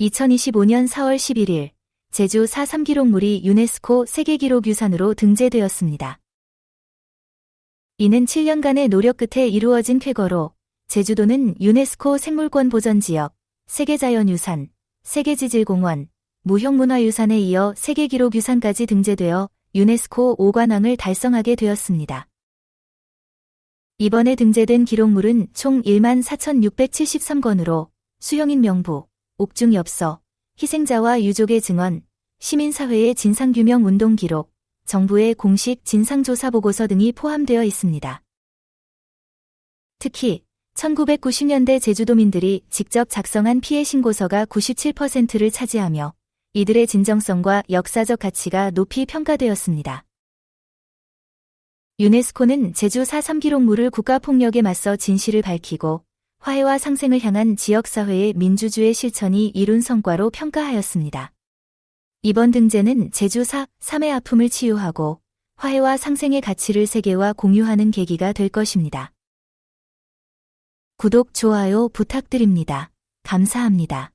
2025년 4월 11일 제주 4.3 기록물이 유네스코 세계기록 유산으로 등재되었습니다. 이는 7년간의 노력 끝에 이루어진 쾌거로 제주도는 유네스코 생물권 보전지역, 세계자연유산, 세계지질공원, 무형문화유산에 이어 세계기록유산까지 등재되어 유네스코 5관왕을 달성하게 되었습니다. 이번에 등재된 기록물은 총 1만 4,673건으로 수형인 명부, 옥중 엽서, 희생자와 유족의 증언, 시민사회의 진상규명 운동 기록, 정부의 공식 진상조사 보고서 등이 포함되어 있습니다. 특히 1990년대 제주도민들이 직접 작성한 피해 신고서가 97%를 차지하며 이들의 진정성과 역사적 가치가 높이 평가되었습니다. 유네스코는 제주 4.3 기록물을 국가폭력에 맞서 진실을 밝히고 화해와 상생을 향한 지역사회의 민주주의 실천이 이룬 성과로 평가하였습니다. 이번 등재는 제주 4, 3의 아픔을 치유하고 화해와 상생의 가치를 세계와 공유하는 계기가 될 것입니다. 구독, 좋아요 부탁드립니다. 감사합니다.